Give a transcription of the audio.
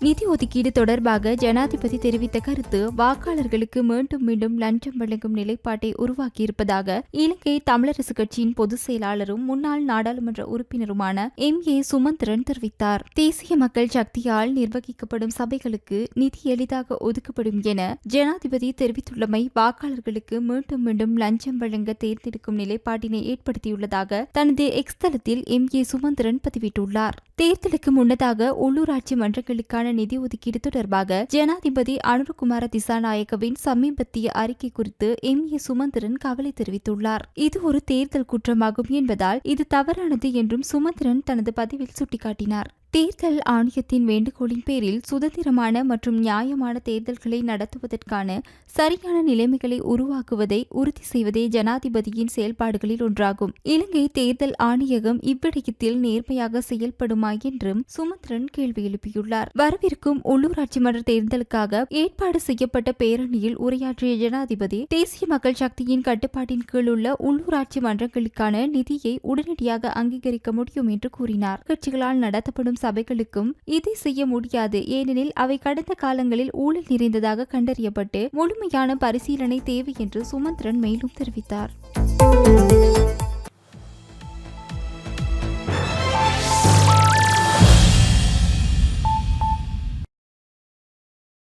நிதி ஒதுக்கீடு தொடர்பாக ஜனாதிபதி தெரிவித்த கருத்து வாக்காளர்களுக்கு மீண்டும் மீண்டும் லஞ்சம் வழங்கும் நிலைப்பாட்டை உருவாக்கியிருப்பதாக இலங்கை தமிழரசு கட்சியின் பொதுச் செயலாளரும் முன்னாள் நாடாளுமன்ற உறுப்பினருமான எம். ஏ. சுமந்திரன் தெரிவித்தார். தேசிய மக்கள் சக்தியால் நிர்வகிக்கப்படும் சபைகளுக்கு நிதி எளிதாக ஒதுக்கப்படும் என ஜனாதிபதி தெரிவித்துள்ளமை வாக்காளர்களுக்கு மீண்டும் மீண்டும் லஞ்சம் வழங்க தேர்ந்தெடுக்கும் நிலைப்பாட்டினை ஏற்படுத்தியுள்ளதாக தனது எக்ஸ்தலத்தில் எம். ஏ. சுமந்திரன் பதிவிட்டுள்ளார். தேர்தலுக்கு முன்னதாக உள்ளூராட்சி மன்றங்களுக்கான நிதி ஒதுக்கீடு தொடர்பாக ஜனாதிபதி அனுரகுமார திசாநாயக்கவின் சமீபத்திய அறிக்கை குறித்து எம். ஏ. சுமந்திரன் கவலை தெரிவித்துள்ளார். இது ஒரு தேர்தல் குற்றமாகும் என்பதால் இது தவறானது என்றும் சுமந்திரன் தனது பதிவில் சுட்டிக்காட்டினார். தேர்தல் ஆணையத்தின் வேண்டுகோளின் பேரில் சுதந்திரமான மற்றும் நியாயமான தேர்தல்களை நடத்துவதற்கான சரியான நிலைமைகளை உருவாக்குவதை உறுதி செய்வதே ஜனாதிபதியின் செயல்பாடுகளில் ஒன்றாகும். இலங்கை தேர்தல் ஆணையகம் இவ்விடயத்தில் நேர்மையாக செயல்படுமா என்றும் சுமந்திரன் கேள்வி எழுப்பியுள்ளார். வரவிருக்கும் உள்ளூராட்சி மன்ற தேர்தலுக்காக ஏற்பாடு செய்யப்பட்ட பேரணியில் உரையாற்றிய ஜனாதிபதி தேசிய மக்கள் சக்தியின் கட்டுப்பாட்டின் கீழ் உள்ள உள்ளூராட்சி மன்றங்களுக்கான நிதியை உடனடியாக அங்கீகரிக்க முடியும் என்று கூறினார். கட்சிகளால் நடத்தப்படும் சபைகளுக்கும் இதை செய்ய முடியாது. ஏனெனில் அவை கடந்த காலங்களில் ஊழல் நிறைந்ததாக கண்டறியப்பட்டு முழுமையான பரிசீலனை தேவை என்று சுமந்திரன் மேலும் தெரிவித்தார்.